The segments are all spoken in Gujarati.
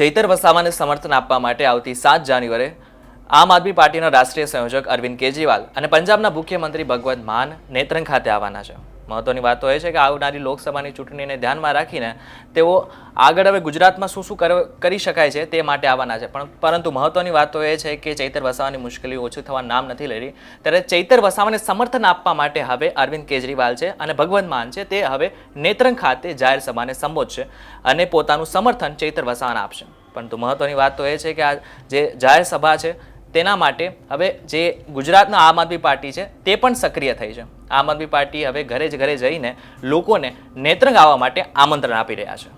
ચૈતર વસાવાને સમર્થન આપવા માટે આવતી સાત જાન્યુઆરે આમ આદમી પાર્ટીના રાષ્ટ્રીય સંયોજક અરવિંદ કેજરીવાલ અને પંજાબના મુખ્યમંત્રી ભગવંત માન નેત્રંગ ખાતે આવવાના છે. મહત્વની વાત એ છે કે આવનારી લોકસભાની ચૂંટણીને ધ્યાનમાં રાખીને તેઓ આગળ હવે ગુજરાતમાં શું શું કર- કરી શકાય છે તે માટે આવવાના છે. પણ પરંતુ મહત્વની વાત તો એ છે કે ચૈતર વસાવાની મુશ્કેલી ઓછી થવા નામ નથી લઈ રહી. ત્યારે ચૈતર વસાવાને સમર્થન આપવા માટે હવે અરવિંદ કેજરીવાલ છે અને ભગવંત માન છે તે હવે નેત્રંગ ખાતે જાહેર સભાને સંબોધશે અને પોતાનું સમર્થન ચૈતર વસાવાને આપશે. પરંતુ મહત્વની વાત તો એ છે કે આ જે જાહેર સભા છે તેના માટે હવે જે ગુજરાતના આમ આદમી પાર્ટી છે, તે પણ સક્રિય થઈ છે. આમ આદમી પાર્ટી હવે ઘરે જ ઘરે જઈને લોકોને નેત્રંગ આવવા માટે આમંત્રણ આપી રહ્યા છે.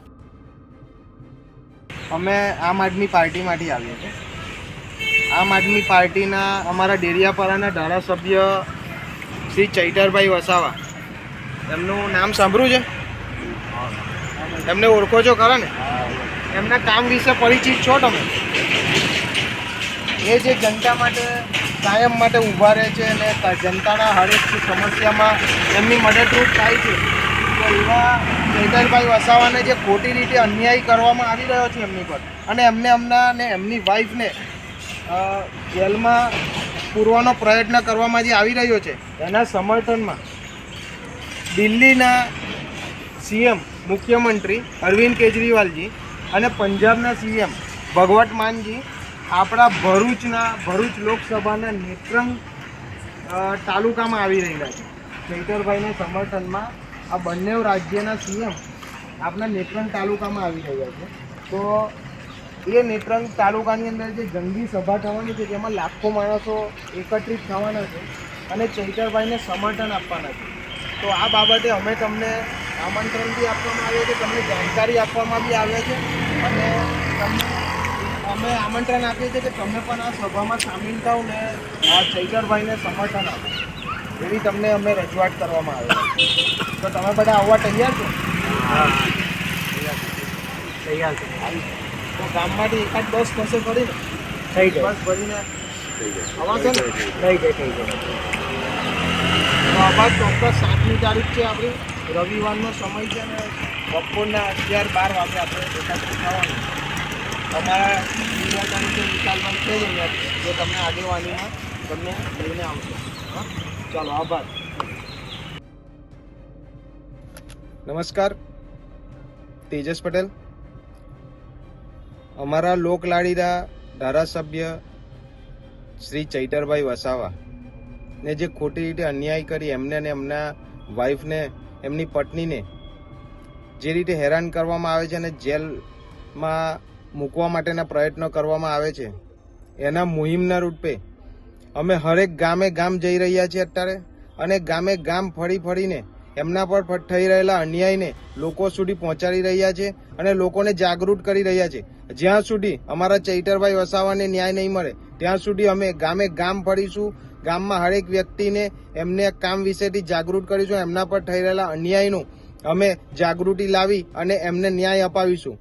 અમે આમ આદમી પાર્ટીમાંથી આવીએ છીએ. આમ આદમી પાર્ટીના અમારા ડેરિયાપાડાના ધારાસભ્ય શ્રી ચૈતરભાઈ વસાવા. એમનું નામ સાંભળ્યું છે? એમને ઓળખો છો ખરા ને? એમના કામ વિશે પરિચિત છો તમે? એ જે જનતા માટે, કાયમ માટે ઊભા રહે છે અને જનતાના હરેક સમસ્યામાં એમની મદદરૂપ થાય છે. તો એવા ચૈતરભાઈ વસાવાને જે ખોટી રીતે અન્યાય કરવામાં આવી રહ્યો છે એમની પર અને એમને એમના ને એમની વાઈફને જેલમાં પૂરવાનો પ્રયત્ન કરવામાં જે આવી રહ્યો છે, એના સમર્થનમાં દિલ્હીના સીએમ મુખ્યમંત્રી અરવિંદ કેજરીવાલજી અને પંજાબના સીએમ ભગવત માનજી આપણા ભરૂચના, ભરૂચ લોકસભાના નેત્રંગ તાલુકામાં આવી રહેલા છે. ચૈતરભાઈને સમર્થનમાં આ બંને રાજ્યના સીએમ આપણા નેત્રંગ તાલુકામાં આવી રહ્યા છે. તો એ નેત્રંગ તાલુકાની અંદર જે જંગી સભા થવાની છે તેમાં લાખો માણસો એકત્રિત થવાના છે અને ચૈતરભાઈને સમર્થન આપવાના છે. તો આ બાબતે અમે તમને આમંત્રણ બી આપવામાં આવ્યું છે, તમને જાણકારી આપવામાં બી આવે છે અને તમને અમે આમંત્રણ આપીએ છીએ કે તમે પણ આ સભામાં સામેલ થાવ ને આ ચૈતરભાઈને સમર્થન આપો. એવી તમને અમે રજૂઆત કરવામાં આવે તો તમે બધા આવવા તૈયાર છો? તૈયાર છો. તો ગામમાંથી એકાદ બસ થશે ખરી ને? થઈ જાય બસ ભરીને આવા છે ને? થઈ જાય થઈ જાય તો આભાર ચોક્કસ સાતમી તારીખ છે આપણી. રવિવારનો સમય છે ને બપોરના અગિયાર બાર વાગે આપણે એકાદ થવાનું. અમારા તારીખે વિશાલભાઈ છે જે તમને લઈને આવશે આભાર. નમસ્કાર. તેજસ પટેલ. અમારા લોકલાડીના ધારાસભ્ય શ્રી ચૈતરભાઈ વસાવા ને જે ખોટી રીતે અન્યાય કરી એમને ને એમના વાઈફને એમની પત્નીને જે રીતે હેરાન કરવામાં આવે છે અને જેલમાં મૂકવા માટેના પ્રયત્નો કરવામાં આવે છે. એના મુહિમના રૂપે અમે હરેક ગામે ગામ જઈ રહ્યા છીએ અત્યારે અને ગામે ગામ ફરી ફરીને એમના પર થઈ રહેલા અન્યાયને લોકો સુધી પહોંચાડી રહ્યા છે અને લોકોને જાગૃત કરી રહ્યા છે. જ્યાં સુધી અમારા ચૈતરભાઈ વસાવાને ન્યાય નહીં મળે, ત્યાં સુધી અમે ગામે ગામ ફરીશું. ગામમાં હરેક વ્યક્તિને એમને કામ વિશેથી જાગૃત કરીશું. એમના પર થઈ રહેલા અન્યાયનું અમે જાગૃતિ લાવી અને એમને ન્યાય અપાવીશું.